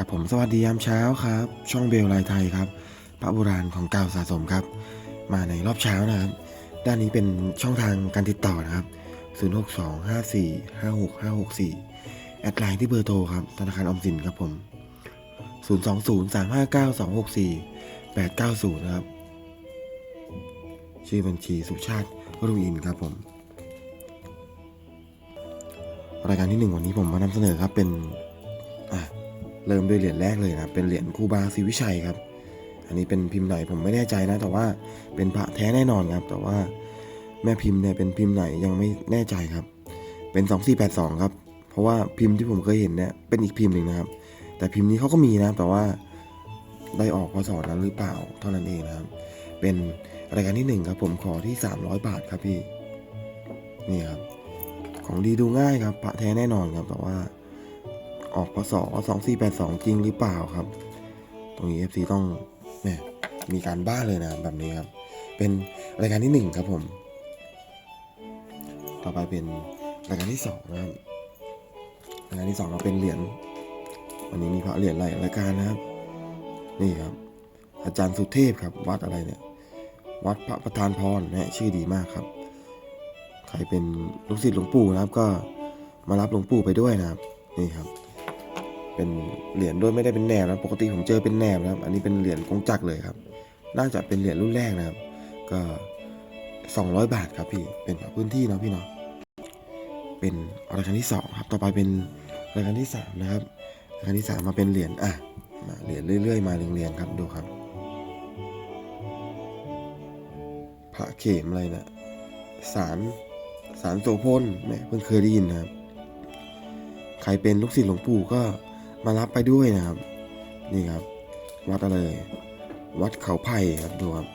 ครับผมสวัสดียามเช้าครับ ช่องเบลลายไทยครับพระโบราณของเก่าสะสมครับ มาในรอบเช้านะครับ ด้านนี้เป็นช่องทางการติดต่อนะครับ 0625456564 แอดไลน์ที่เบอร์โทรครับธนาคารออมสินครับผม 020359264 890 นะครับ ชื่อบัญชีสุชาติรุ่งอินครับผม รายการที่หนึ่งวันนี้ผมมานำเสนอครับเป็นอะ เริ่มด้วยเหรียญแรกเลยนะเป็นเหรียญครูบาศรีวิชัยครับ อันนี้เป็นพิมพ์ไหนผมไม่แน่ใจนะ แต่ว่าเป็นพระแท้แน่นอนครับ แต่ว่าแม่พิมพ์เนี่ยเป็นพิมพ์ไหนยังไม่แน่ใจครับ เป็น 2482 ครับ เพราะว่าพิมพ์ที่ผมเคยเห็นเนี่ยเป็นอีกพิมพ์หนึ่งนะครับ แต่พิมพ์นี้เขาก็มีนะแต่ว่าได้ออกพศนั้นหรือเปล่าเท่านั้นเองนะครับ เป็นรายการที่หนึ่งครับ ผมขอที่ 300 บาทครับพี่นี่ครับของดีดูง่ายครับพระแท้แน่นอนครับแต่ว่า ออกพศ2482 จริงหรือเปล่าครับ ตรงนี้ FC ต้องเนี่มีการบ้านเลยนะแบบนี้ครับ เป็นรายการที่หนึ่งครับผม ต่อไปเป็นรายการที่สองนะครับ รายการที่สองเราเป็นเหรียญวันนี้มีพระเหรียญหลายรายการนะครับ นี่ครับ อาจารย์สุเทพครับ วัดอะไรเนี่ย วัดพระประธานพรนะฮะชื่อดีมากครับ ใครเป็นลูกศิษย์หลวงปู่นะครับก็มารับหลวงปู่ไปด้วยนะครับ นี่ครับ เป็นเหรียญด้วยไม่ได้เป็นแหนบนะปกติผมเจอเป็นแหนบนะครับ อันนี้เป็นเหรียญกงจักรเลยครับ น่าจะเป็นเหรียญรุ่นแรกนะครับ ก็ 200 บาทครับพี่ เป็นพื้นที่เนาะพี่เนาะ เป็นรายการที่สองครับ ต่อไปเป็นรายการที่สามนะครับ รายการที่สามมาเป็นเหรียญอะมาเหรียญเรื่อยๆ มาเรียงๆครับดูครับ พระเขมอะไรนะสารสารโสพลแม่เพิ่งเคยได้ยินนะครับ ใครเป็นลูกศิษย์หลวงปู่ก็ มารับไปด้วยนะครับ นี่ครับ วัดอะไรเอ่ยวัดเขาไผ่ครับดูครับ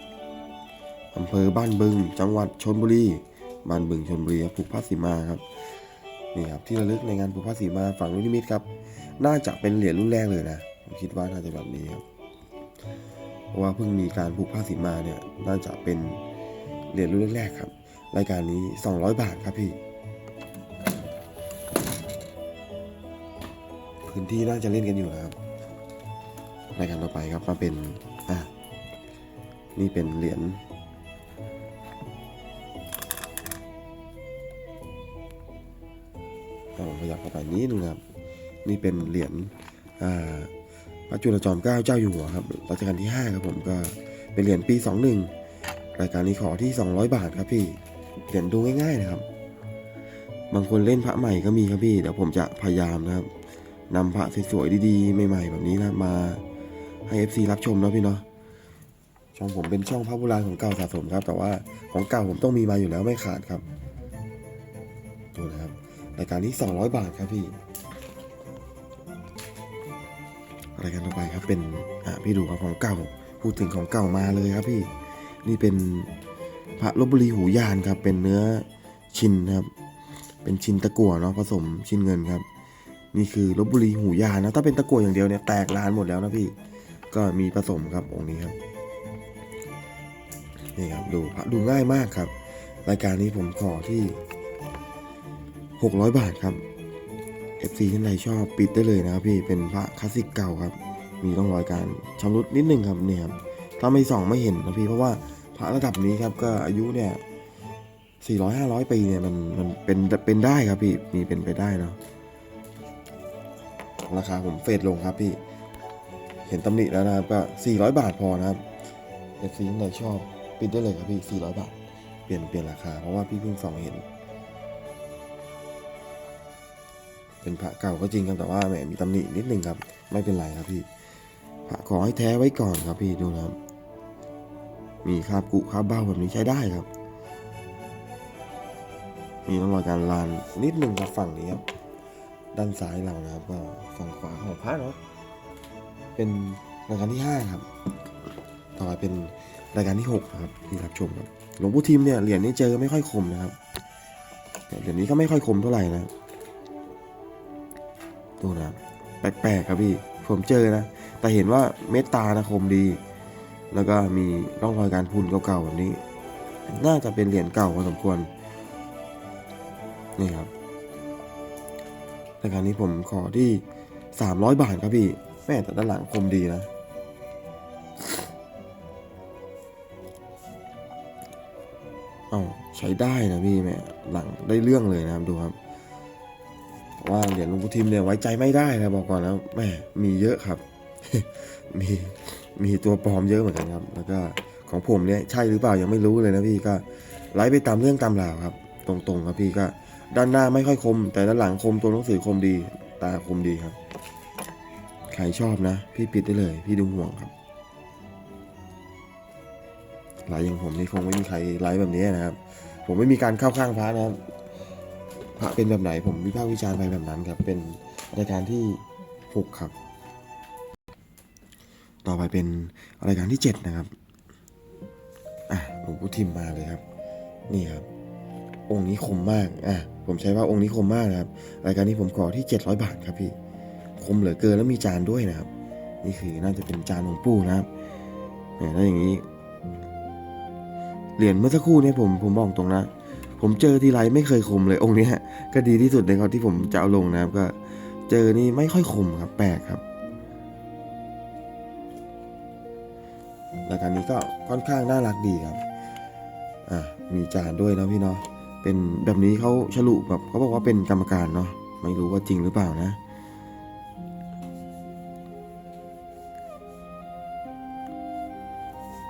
อำเภอบ้านบึง จังหวัดชนบุรี บ้านบึงชนบุรีครับผูกผ้าสีมาครับ นี่ครับที่ระลึกในงานผูกผ้าสีมาฝั่งลูกนิมิตครับ น่าจะเป็นเหรียญรุ่นแรกเลยนะ ผมคิดว่าน่าจะแบบนี้ครับเพราะว่าเพิ่งมีการผูกผ้าสีมาเนี่ย น่าจะเป็นเหรียญรุ่นแรกครับ รายการนี้ 200 บาทครับพี่ พื้นที่น่าจะเล่นกันอยู่นะครับรายการต่อไปครับมาเป็นอะนี่เป็นเหรียญเอาขยับเข้าไปนิดนึงครับ นี่เป็นเหรียญอ่าพระจุลจอมเกล้าเจ้าอยู่หัวครับรัชกาลที่ 5 ครับผมก็เป็นเหรียญปี 21 รายการนี้ขอที่ 200 บาทครับพี่เหรียญดูง่ายๆนะครับ บางคนเล่นพระใหม่ก็มีครับพี่เดี๋ยวผมจะพยายามนะครับ นำพระสวยๆดีๆ ใหม่ ๆ แบบนี้นะมาให้ FC รับชมเนาะพี่เนาะช่องผมเป็นช่องพระโบราณของเก่าสะสมครับ แต่ว่าของเก่าผมต้องมีมาอยู่แล้วไม่ขาดครับดูนะครับรายการนี้ 200 บาทครับพี่รายการต่อไปครับเป็นอะพี่ดูครับของเก่าพูดถึงของเก่ามาเลยครับพี่นี่เป็นพระลบบุรีหูยานครับ เป็นเนื้อชินครับ เป็นชินตะกั่วเนาะผสมชินเงินครับ นี่คือลบบุรีหูยานนะ ถ้าเป็นตะกั่วอย่างเดียวเนี่ยแตกลานหมดแล้วนะพี่ ก็มีผสมครับองค์นี้ครับนี่ครับดูพระดูง่ายมากครับ รายการนี้ผมขอที่ 600 บาทครับ FC ท่านใดชอบปิดได้เลยนะครับพี่เป็นพระคลาสสิกเก่าครับ มีร่องรอยการชำรุดนิดนึงครับเนี่ยครับถ้าไม่ส่องไม่เห็นนะพี่เพราะว่าพระระดับนี้ครับก็อายุเนี่ย400 500 ปีเนี่ยมันมันเป็นเป็นได้ครับพี่มีเป็นไปได้เนาะ ราคาผมเฟดลงครับพี่ เห็นตำหนิแล้วนะครับก็ 400 บาทพอนะครับเอฟซีท่านชอบปิดได้เลยครับพี่ 400 บาท เปลี่ยนเปลี่ยนราคาเพราะว่าพี่เพิ่งส่องเห็น เป็นพระเก่าก็จริงครับแต่ว่าแหมมีตำหนินิดนึงครับ ไม่เป็นไรครับพี่ พระขอให้แท้ไว้ก่อนครับพี่ดูนะครับ มีคาบกุคาบเบ้าแบบนี้ใช้ได้ครับ มีร่องรอยการลานนิดนึงครับฝั่งนี้ครับ ด้านซ้ายเรานะครับ ก็ฝั่งขวาของพระเนาะเป็นรายการที่5ครับ ต่อไปเป็นรายการที่6ครับที่รับชมครับหลวงปู่ทิมเนี่ยเหรียญนี้เจอไม่ค่อยคมนะครับเหรียญนี้ก็ไม่ค่อยคมเท่าไหร่นะดูนะแปลกๆครับพี่ผมเจอนะ แต่เห็นว่าเมตตานะคมดี แล้วก็มีร่องรอยการพุนเก่าๆแบบนี้ น่าจะเป็นเหรียญเก่าพอสมควรนี่ครับ รายการนี้ผมขอที่ 300 บาทครับพี่ แม่แต่ด้านหลังคมดีนะ เอาใช้ได้นะพี่แม่หลังได้เรื่องเลยนะครับดูครับว่าเหรียญหลวงปู่ทิมเนี่ยไว้ใจไม่ได้นะบอกก่อนแล้วแม่มีเยอะครับ มีมีตัวปลอมเยอะเหมือนกันครับ แล้วก็ของผมเนี่ยใช่หรือเปล่ายังไม่รู้เลยนะพี่ก็ไลฟ์ไปตามเรื่องตามราวครับ ตรงๆครับพี่ก็ ด้านหน้าไม่ค่อยคม แต่ด้านหลังคมตัวหนังสือคมดี ตาคมดีครับใครชอบนะ พี่ปิดได้เลย พี่ดูห่วงครับไลฟ์อย่างผมนี่คงไม่มีใครไลฟ์แบบนี้นะครับ ผมไม่มีการเข้าข้างพระนะครับพระเป็นแบบไหนผมวิพากษ์วิจารณ์ไปแบบนั้นครับ เป็นรายการที่หกครับ ต่อไปเป็นรายการที่เจ็ดนะครับอะหลวงพ่ทิมมาเลยครับ นี่ครับ องค์นี้คมมากอะผมใช้ว่าองค์นี้คมมากนะครับรายการนี้ผมขอที่ 700 บาทครับพี่คมเหลือเกินแล้วมีจานด้วยนะครับ นี่คือน่าจะเป็นจานหลวงปู่นะครับเนี่ยแล้วอย่างนี้เหรียญเมื่อสักครู่เนี่ยผมผมบอกตรงนะ ผมเจอทีไรไม่เคยคมเลยองค์นี้ก็ดีที่สุดในครับที่ผมจะเอาลงนะครับ ก็เจอนี่ไม่ค่อยคมครับ แปลกครับรายการนี้ก็ค่อนข้างน่ารักดีครับ อะมีจานด้วยนะพี่เนาะ เป็นแบบนี้เขาฉลุแบบเขาบอกว่าเป็นกรรมการเนาะไม่รู้ว่าจริงหรือเปล่านะ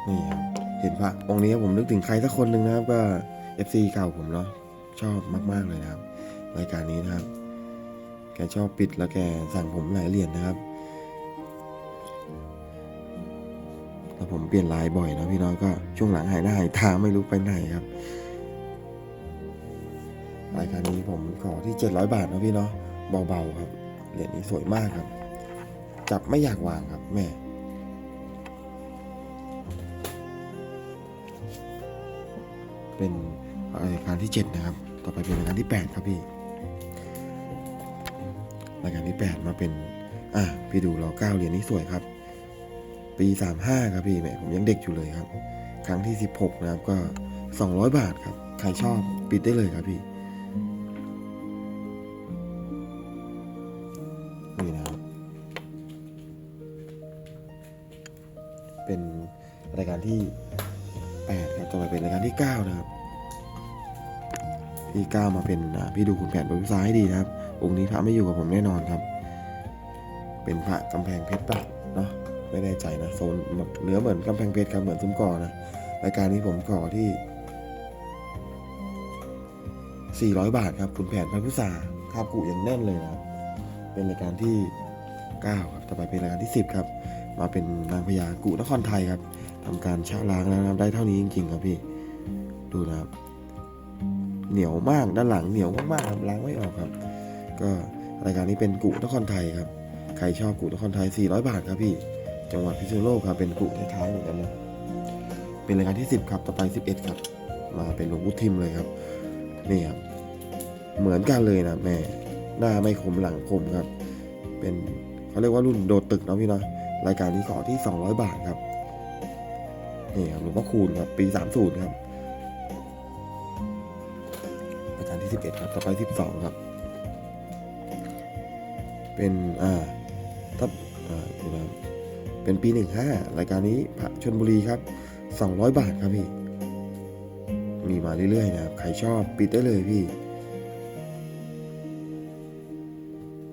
นี่เห็นพระองค์นี้ผมนึกถึงใครสักคนหนึ่งนะครับก็ FC เก่าผมเนาะชอบมากๆเลยนะครับ รายการนี้นะครับ แกชอบปิดแล้วแกสั่งผมหลายเหรียญนะครับแล้วผมเปลี่ยนลายบ่อยนะพี่น้อยก็ช่วงหลังหายหน้าหายตาไม่รู้ไปไหนครับ รายการนี้ผมขอที่ 700 บาทนะพี่เนาะเบาๆครับเหรียญนี้สวยมากครับ จับไม่อยากวางครับแม่เป็นรายการที่ 7 นะครับ ต่อไปเป็นรายการที่ 8 ครับพี่รายการที่ 8 มาเป็น อะพี่ดูรอเก้าเหรียญนี้สวยครับ ปี 35 ครับพี่แหมผมยังเด็กอยู่เลยครับ ครั้งที่ 16 นะครับก็ 200 บาทครับ ใครชอบปิดได้เลยครับพี่ ที่9มาเป็นพี่ดูขุนแผนบนซ้ายให้ดีนะครับ องค์นี้พระไม่อยู่กับผมแน่นอนครับ เป็นพระกำแพงเพชรป่ะเนาะไม่แน่ใจนะโซนแบบเนื้อเหมือนกำแพงเพชรครับเหมือนซุ้มก่อนะรายการนี้ผมขอที่ 400 บาทครับคุณแผนพระพุทธาคาบกุยังแน่นเลยนะครับเป็นรายการที่ 9 ครับต่อไปเป็นรายการที่ 10 ครับ มาเป็นนางพญากุนครไทยครับทำการชะล้างแล้วนะครับได้เท่านี้จริงๆครับพี่ดูนะครับ เหนียวมากด้านหลังเหนียวมากๆครับล้างไม่ออกครับ ก็รายการนี้เป็นกุนครไทยครับใครชอบกุนครไทย 400 บาทครับพี่จังหวัดพิษณุโลกครับเป็นกุท้ายๆเหมือนกันนะเป็นรายการที่ 10 ครับต่อไป 11 ครับ มาเป็นหลวงปู่ทิมเลยครับนี่ครับเหมือนกันเลยนะแม่หน้าไม่คมหลังคมครับ เป็นเขาเรียกว่ารุ่นโดดตึกเนาะพี่เนาะรายการนี้ขอที่ 200 บาทครับนี่ครับหลวงพ่อคูณครับปี 30 ครับ 11ครับต่อไป 12 ครับ เป็นอ่าถ้าอ่าดูนะครับเป็นปี 15 รายการนี้พระชนบุรีครับ 200 บาทครับพี่ มีมาเรื่อยๆนะครับ ใครชอบปิดได้เลยพี่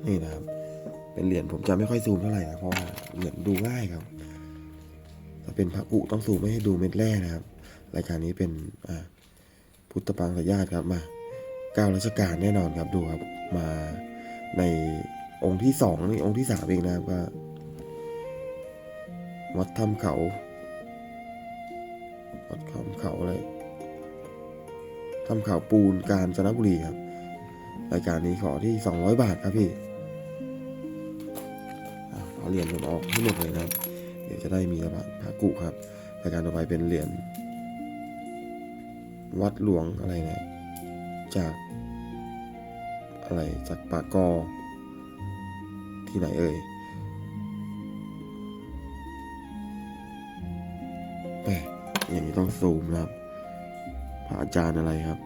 นี่นะครับ เป็นเหรียญผมจะไม่ค่อยซูมเท่าไหร่นะเพราะว่าเหรียญดูง่ายครับ ถ้าเป็นพระกุต้องซูมไม่ให้ดูเม็ดแร่นะครับ รายการนี้เป็นอ่าพุทธปังสยาตครับมา ก้ารัชกาลแน่นอนครับดูครับมาในองค์ที่สองนี่องค์ที่สามเองนะครับก็วัดถ้ำเขาวัดถ้ำเขาอะไรถ้ำเขาปูนกาญจนบุรีครับรายการนี้ขอที่ 200 บาทครับพี่อะเอเหรียญผมออกให้หมดเลยนะครับเดี๋ยวจะได้มีระบาดพระกุครับรายการต่อไปเป็นเหรียญวัดหลวงอะไรเนะ จากอะไรจากปากกอ ที่ไหนเอ่ยแหมอย่างนี้ต้องซูมนะครับพระอาจารย์อะไรครับ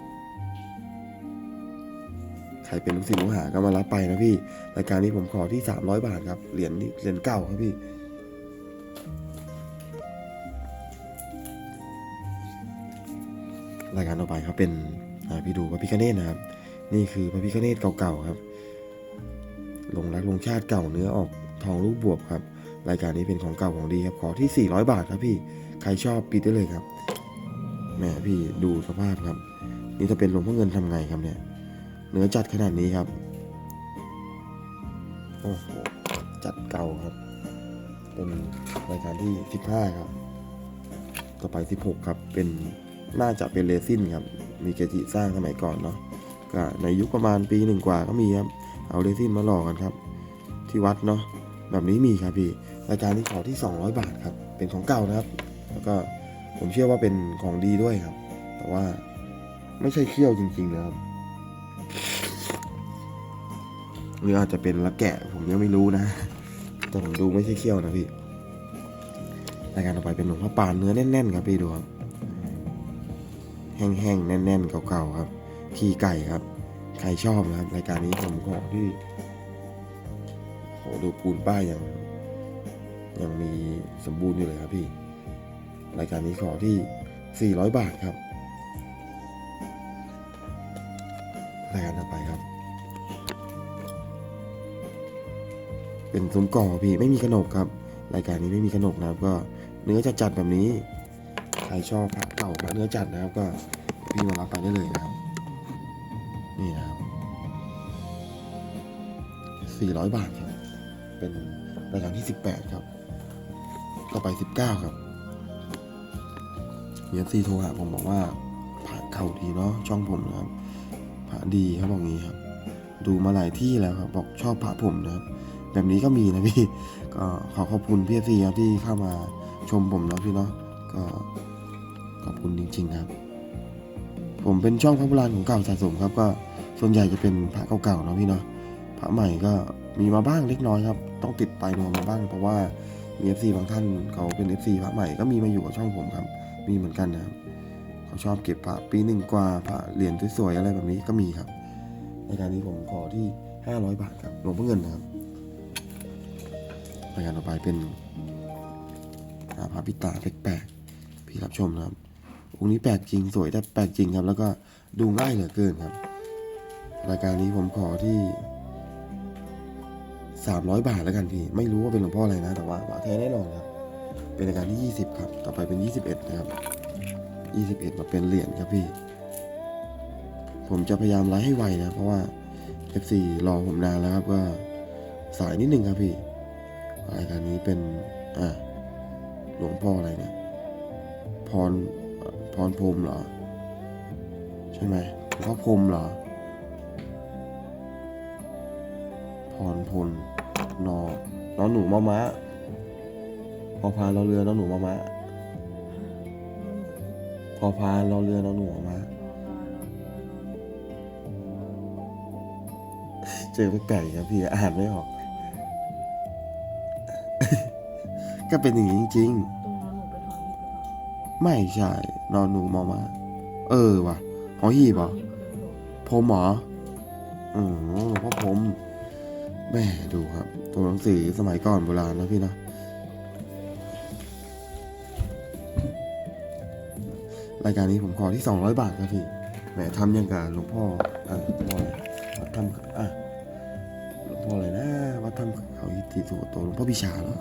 ใครเป็นลูกศิษย์ลูกหาก็มารับไปนะพี่รายการนี้ผมขอที่300บาทครับเหรียญนี่เหรียญเก่าครับพี่รายการต่อไปครับเป็น พี่ดูพระพิคเนตนะครับ นี่คือพระพิคเนตเก่าๆครับลงรักลงชาติเก่าเนื้อออกทองรูปบวบครับ รายการนี้เป็นของเก่าของดีครับขอที่ 400 บาทครับพี่ใครชอบปิดได้เลยครับแหมพี่ดูสภาพครับ นี่ถ้าเป็นลวงพ่อเงินทำไงครับเนี่ย เนื้อจัดขนาดนี้ครับโอ้โหจัดเก่าครับ เป็นรายการที่ 15 ครับ ต่อไป 16 ครับเป็น น่าจะเป็นเรซินครับมีเกจิสร้างสมัยก่อนเนาะก็ในยุคประมาณปีหนึ่งกว่าก็มีครับ เอาเรซินมาหล่อกันครับ ที่วัดเนาะแบบนี้มีครับพี่รายการนี้ขอที่ 200 บาทครับ เป็นของเก่านะครับ แล้วก็ผมเชื่อว่าเป็นของดีด้วยครับ แต่ว่าไม่ใช่เขี้ยวจริงๆนะครับหรืออาจจะเป็นละแกะผมยังไม่รู้นะ แต่ผมดูไม่ใช่เขี้ยวนะพี่รายการต่อไปเป็นหลวงพ่อปานเนื้อแน่นๆครับพี่ดูครับ แห้งๆ แน่นๆ เก่าๆ ครับ ขี้ไก่ครับ ใครชอบนะครับ รายการนี้ผมขอที่โหดูปูนป้ายอยังยังมีสมบูรณ์อยู่เลยครับพี่ รายการนี้ขอที่ 400 บาทครับ รายการต่อไปครับ เป็นซุ้มก่อพี่ไม่มีขนบครับ รายการนี้ไม่มีขนบนะครับก็เนื้อจะจัดแบบนี้ ใครชอบพระเก่าเนื้อจัดนะครับ ก็พี่มารับไปได้เลยนะครับ นี่นะครับ400 บาทครับ เป็นรายการที่ 18 ครับ ต่อไป 19 ครับเอฟซีโทรหาผมบอกว่าพระเก่าดีเนาะช่องผมนะครับพระดีเขาบอกงี้ครับ ดูมาหลายที่แล้วครับ บอกชอบพระผมนะครับ แบบนี้ก็มีนะพี่ ก็ขอขอบคุณพี่เอฟซีครับที่เข้ามาชมผมนะพี่เนาะก็ ขอบคุณจริงๆครับ ผมเป็นช่องพระโบราณของเก่าสะสมครับ ก็ส่วนใหญ่จะเป็นพระเก่าๆเนาะพี่เนาะพระใหม่ก็มีมาบ้างเล็กน้อยครับ ต้องติดไปนวมาบ้าง เพราะว่ามีเอฟซีบางท่านเขาเป็นเอฟซีพระใหม่ก็มีมาอยู่กับช่องผมครับ มีเหมือนกันนะครับเขาชอบเก็บพระปีหนึ่งกว่าพระเหรียญสวยๆอะไรแบบนี้ก็มีครับ ในการนี้ผมขอที่ 500 บาทครับหลวงพ่อเงินนะครับรายการต่อไปเป็นพระพิตาแปลกๆพี่รับชมนะครับ องค์นี้แปลกจริงสวยแต่แปลกจริงครับ แล้วก็ดูง่ายเหลือเกินครับ รายการนี้ผมขอที่ 300 บาทแล้วกันพี่ ไม่รู้ว่าเป็นหลวงพ่ออะไรนะ แต่ว่าแท้แน่นอนครับ เป็นรายการที่ 20 ครับ ต่อไปเป็น 21 นะครับ 21 มาเป็นเหรียญครับพี่ ผมจะพยายามไลฟ์ให้ไวนะ เพราะว่า FC รอผมนานแล้วครับก็สายนิดนึงครับพี่รายการนี้เป็นอ่าหลวงพ่ออะไรเนี่ยพร พรพรมเหรอ ใช่ไหมหลวงพ่อพรมเหรอ พรพลนอน้องหนูมอม้าพอพานเรอเรือน้องหนูมอม้าพอพานเรอเรือน้องหนูมอม้าเจอแปลกๆครับพี่อ่านไม่ออก ก็เป็นอย่างนี้จริงต ไม่ใช่นอนหนูมอมาเออว่ะหอหีบเหรอหีบคือหนูพรมเหรออืมหลวงพ่อพรมแม่ดูครับตัวหนังสือสมัยก่อนโบราณนะพี่เนาะรายการนี้ผมขอที่ 200 บาทครับพี่แหมทำยังกับหลวงพ่ออ่าหลวงพ่ออะไรวัดทำอะหลวงพ่ออะไรนะวัดทำเขาอิติสุโขโตหลวงพ่อพิชาเหรอ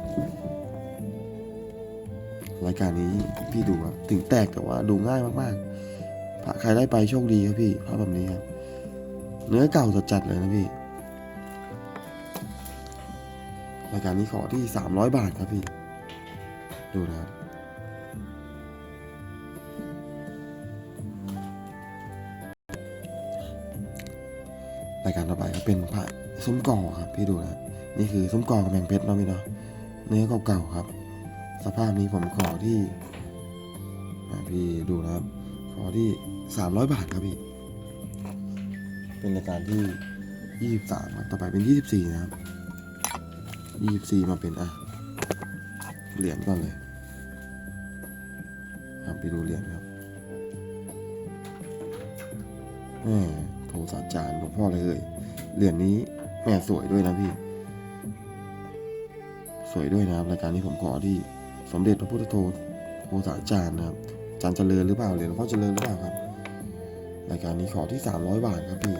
รายการนี้พี่ดูครับถึงแตกแต่ว่าดูง่ายมากๆพระใครได้ไปโชคดีครับพี่พระแบบนี้ครับเนื้อเก่าจัดๆเลยนะพี่รายการนี้ขอที่ 300 บาทครับพี่ ดูนะครับรายการต่อไปก็เป็นพระซุ้มก่อครับพี่ดูนะนี่คือซุ้มก่อกำแพงเพชรเนาะพี่เนาะเนื้อเก่าๆครับ สภาพนี้ผมขอที่พี่ดูนะครับ ขอที่ 300 บาทครับพี่ เป็นรายการที่ 23ครับต่อไปเป็น 24 นะครับ 24 มาเป็นอะ เหรียญก่อนเลยครับไปดูเหรียญครับแหมโทรสาจารย์หลวงพ่อเอ่ยเหรียญนี้แหม่สวยด้วยนะพี่ สวยด้วยนะครับรายการนี้ผมขอที่ สมเด็จพระพุทธโธโฆษาจารย์นะครับจารย์เจริญหรือเปล่าเหรียญหลวงพ่อเจริญหรือเปล่าครับรายการนี้ขอที่ 300 บาทครับพี่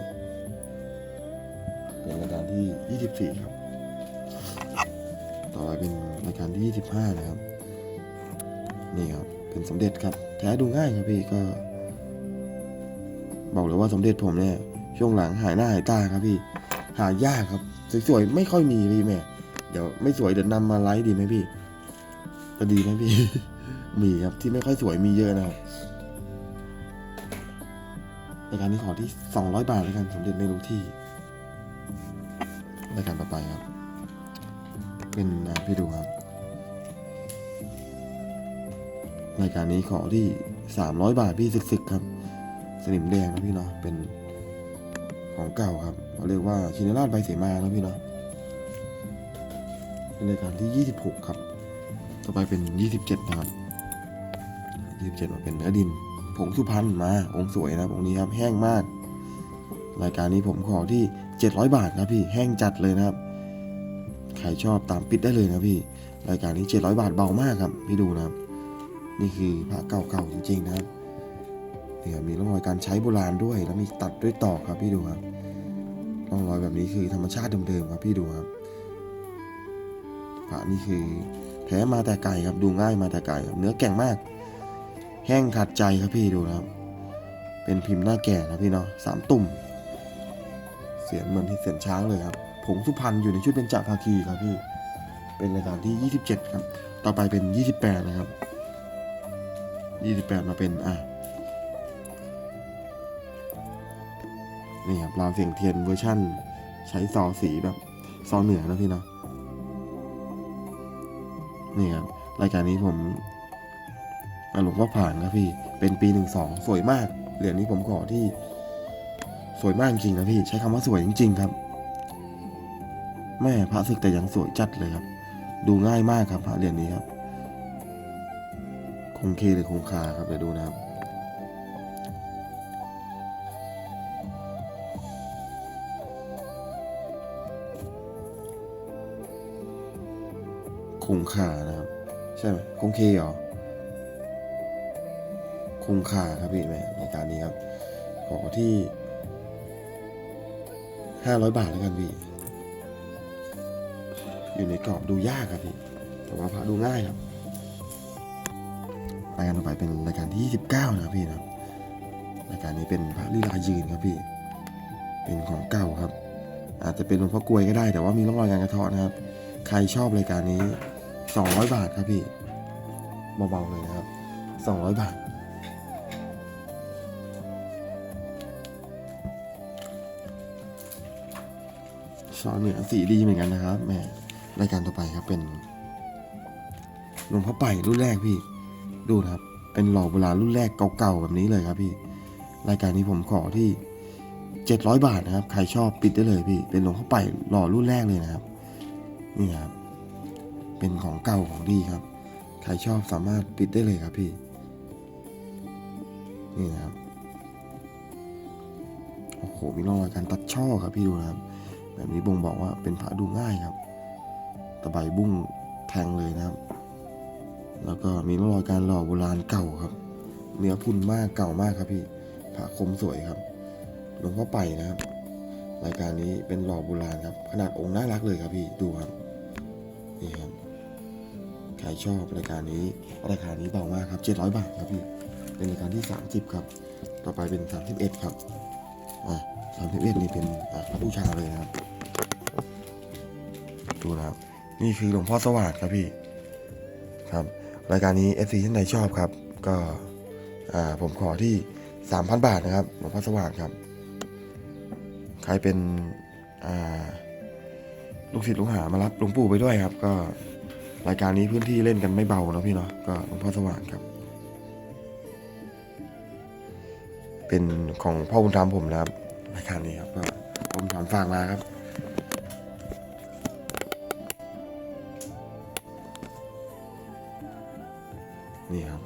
เป็นรายการที่ 24 ครับ ต่อไปเป็นรายการที่ 25 นะครับ นี่ครับ เป็นสมเด็จครับ แท้ดูง่ายครับพี่ก็ บอกเลยว่าสมเด็จผมเนี่ยช่วงหลังหายหน้าหายตาครับพี่ หายากครับ สวยๆ ไม่ค่อยมีพี่แม่ เดี๋ยวไม่สวยเดี๋ยวนำมาไลฟ์ดีไหมพี่ จะดีไหมพี่ มีครับที่ไม่ค่อยสวยมีเยอะนะครับรายการนี้ขอที่ 200 บาทแล้วกันสมเด็จไม่รู้ที่รายการต่อไปครับ เป็นอ่าพี่ดูครับ รายการนี้ขอที่ 300 บาทพี่ศึกๆครับ สนิมแดงนะพี่เนาะเป็นของเก่าครับเขาเรียกว่าชินราชใบเสมานะพี่เนาะเป็นรายการที่ 26 ครับ ต่อไปเป็น 27 นะครับ 27มาเป็นเนื้อดิน ผงสุพรรณมา องค์สวยนะครับ องค์นี้ครับแห้งมาก รายการนี้ผมขอที่ 700 บาทครับพี่แห้งจัดเลยนะครับ ใครชอบตามปิดได้เลยนะพี่ รายการนี้ 700 บาทเบามากครับพี่ดูนะครับ นี่คือพระเก่าๆจริงๆนะครับเนี่ยมีร่องรอยการใช้โบราณด้วย แล้วมีตัดด้วยตอกครับพี่ดูครับร่องรอยแบบนี้คือธรรมชาติเดิมๆครับพี่ดูครับพระนี่คือ แท้มาแต่ไก่ครับดูง่ายมาแต่ไก่ครับเนื้อแก่งมาก แห้งขัดใจครับพี่ดูนะครับ เป็นพิมพ์หน้าแก่นะพี่เนาะสามตุ่ม เสียงเหมือนที่เสียงช้างเลยครับผงสุพรรณอยู่ในชุดเป็นจ่าภาคีครับพี่เป็นรายการที่ 27 ครับ ต่อไปเป็น 28 นะครับ 28 มาเป็นอะนี่ครับราวเสียงเทียนเวอร์ชั่น ใช้ซอสีแบบซอเหนือนะพี่เนาะ นี่ครับรายการนี้ผมอะหลวงพ่อผ่านครับพี่ เป็นปีหนึ่งสองสวยมาก เหรียญนี้ผมขอที่ สวยมากจริงๆนะพี่ ใช้คำว่าสวยจริง ๆ ครับ แม่พระศึกแต่ยังสวยจัดเลยครับ ดูง่ายมากครับพระเหรียญนี้ครับ คงเคหรือคงคาครับเดี๋ยวดูนะครับ งคานะครับ ใช่ไหมคงเคเหรอคงคาครับพี่แม่รายการนี้ครับขอที่ห้าร้อยบาทแล้วกันพี่ อยู่ในกรอบดูยากครับพี่แต่ว่าพระดูง่ายครับรายการต่อไปเป็นรายการที่ 29 นะครับพี่นะครับรายการนี้เป็นพระลีลายืนครับพี่ เป็นของเก่าครับ อาจจะเป็นหลวงพ่อกลวยก็ได้ แต่ว่ามีร่องรอยการกระเทาะนะครับ ใครชอบรายการนี้ 200 บาทครับพี่เบาๆเลยนะครับ 200 บาท ซอเหนือสีดีเหมือนกันนะครับแม่รายการต่อไปครับเป็นหลวงพ่อไปรุ่นแรกพี่ ดูนะครับ เป็นหล่อโบราณรุ่นแรกเก่าๆแบบนี้เลยครับพี่ รายการนี้ผมขอที่ 700 บาทนะครับ ใครชอบปิดได้เลยพี่ เป็นหลวงพ่อไปหล่อรุ่นแรกเลยนะครับ นี่ครับ เป็นของเก่าของดีครับ ใครชอบสามารถปิดได้เลยครับพี่ นี่นะครับ โอ้โห มีร่องรอยการตัดช่อครับพี่ดูนะครับ แบบนี้บ่งบอกว่าเป็นพระดูง่ายครับ ตะไบบุ้งแทงเลยนะครับ แล้วก็มีร่องรอยการหล่อโบราณเก่าครับ เนื้อพุนมากเก่ามากครับพี่พระคมสวยครับ หลวงพ่อไปนะครับรายการนี้เป็นหล่อโบราณครับ ขนาดองค์น่ารักเลยครับพี่ ดูครับ นี่ครับ ครชอบรายการนี้ราคานี้เบามากครับ 700 บาทครับพี่เป็นรายการที่ 30 ครับ ต่อไปเป็น 31 ครับอะ31นี่เป็นอะพระบูชาเลยนะครับ ดูนะครับ นี่คือหลวงพ่อสวัสดิ์ครับพี่ครับ รายการนี้ FC ท่านใดชอบครับ ก็อ่าผมขอที่ 3,000 บาทนะครับหลวงพ่อสวัสดิ์ครับ ใครเป็นอ่าลูกศิษย์ลูกหามารับหลวงปู่ไปด้วยครับ ก็ รายการนี้พื้นที่เล่นกันไม่เบาเนะพี่เนาะก็หลวงพ่อสว่างครับ เป็นของพ่อบุญธรรมผมนะครับรายการนี้ครับก็พ่อบุญธรรมฝากมาครับนี่ครับ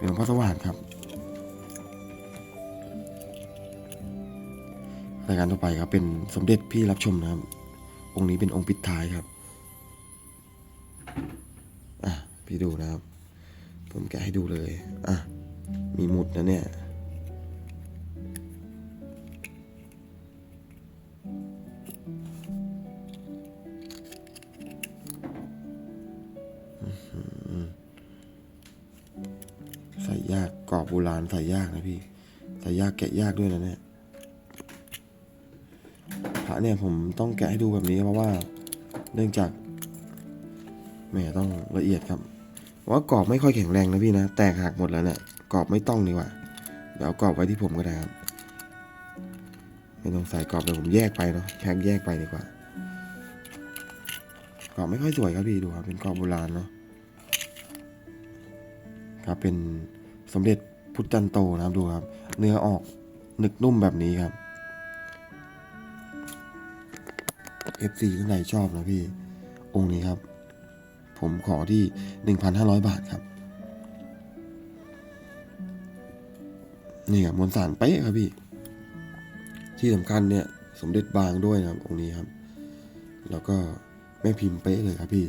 หลวงพ่อสว่างครับรายการต่อไปครับเป็นสมเด็จพี่รับชมนะครับ องค์นี้เป็นองค์ปิดท้ายครับ พี่ดูนะครับ ผมแกะให้ดูเลย อะ มีหมุดนะเนี่ย ใส่ยากกรอบโบราณใส่ยากนะพี่ ใส่ยากแกะยากด้วยนะเนี่ยพระเนี่ยผมต้องแกะให้ดูแบบนี้เพราะว่า เนื่องจากแหม่ต้องละเอียดครับ ว่ากรอบไม่ค่อยแข็งแรงนะพี่นะ แตกหักหมดแล้วเนี่ยกรอบไม่ต้องดีกว่า เดี๋ยวกรอบไว้ที่ผมก็ได้ครับ ไม่ต้องใส่กรอบเดี๋ยผมแยกไปเนาะแพ็คแยกไปดีกว่า กรอบไม่ค่อยสวยครับพี่ดูครับ เป็นกรอบโบราณเนาะ ครับเป็นสมเด็จพุทธจันโตนะครับดูครับ เนื้อออกหนึกนุ่มแบบนี้ครับ FC ท่านไหนชอบนะพี่ องค์นี้ครับ ผมขอที่ 1,500 บาทครับ นี่ครับมวลสารเป๊ะครับพี่ ที่สำคัญเนี่ย สมเด็จบางด้วยนะครับองค์นี้ครับ แล้วก็แม่พิมพ์เป๊ะเลยครับพี่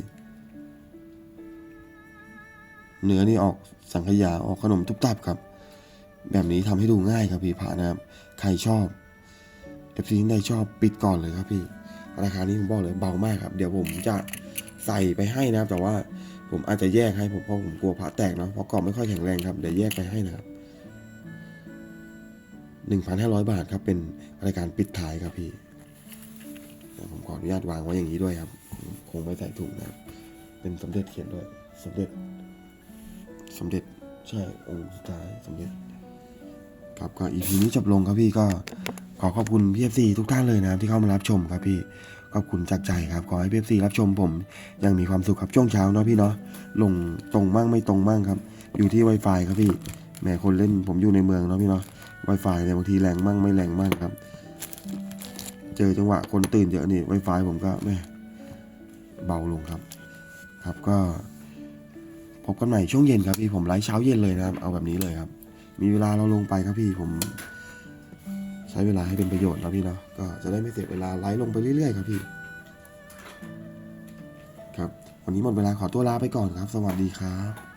เนื้อนี่ออกสังขยาออกขนมทุบตับครับ แบบนี้ทำให้ดูง่ายครับพี่พระนะครับ ใครชอบเอฟซีที่ใดชอบปิดก่อนเลยครับพี่ ราคานี้ผมบอกเลยเบามากครับ เดี๋ยวผมจะ ใส่ไปให้นะครับ แต่ว่าผมอาจจะแยกให้ผมเพราะผมกลัวพระแตกเนาะเพราะกรอบไม่ค่อยแข็งแรงครับเดี๋ยวแยกไปให้นะครับหนึ่งพันห้าร้อยบาทครับเป็นรายการปิดท้ายครับพี่ผมขออนุญาตวางไว้อย่างนี้ด้วยครับ คงไม่ใส่ถุงนะครับ เป็นสมเด็จเขียนด้วยสมเด็จสมเด็จใช่องค์สุดท้ายสมเด็จครับก็อีพีนี้จบลงครับพี่ก็ขอขอบคุณพี่เอฟซีทุกท่านเลยนะครับที่เข้ามารับชมครับพี่ ขอบคุณจากใจครับขอให้พี่เอฟซีรับชมผมอยังมีความสุขครับช่วงเช้าเนาะพี่เนาะลงตรงมั่งไม่ตรงมั่งครับ อยู่ที่ Wi-Fi ครับพี่แหมคนเล่นผมอยู่ในเมืองเนาะพี่เนาะ Wi-Fi เนี่ยบางทีแรงมั่งไม่แรงมั่งครับ เจอจังหวะคนตื่นเยอะนี่ Wi-Fi ผมก็แม่เบาลงครับ ครับก็พบกันใหม่ช่วงเย็นครับพี่ผมไลฟ์เช้าเย็นเลยนะครับ เอาแบบนี้เลยครับ มีเวลาเราลงไปครับพี่ผม ใช้เวลาให้เป็นประโยชน์นะพี่เนาะก็จะได้ไม่เสียเวลาไลฟ์ลงไปเรื่อยๆครับพี่ ครับ วันนี้หมดเวลาขอตัวลาไปก่อนครับ สวัสดีครับ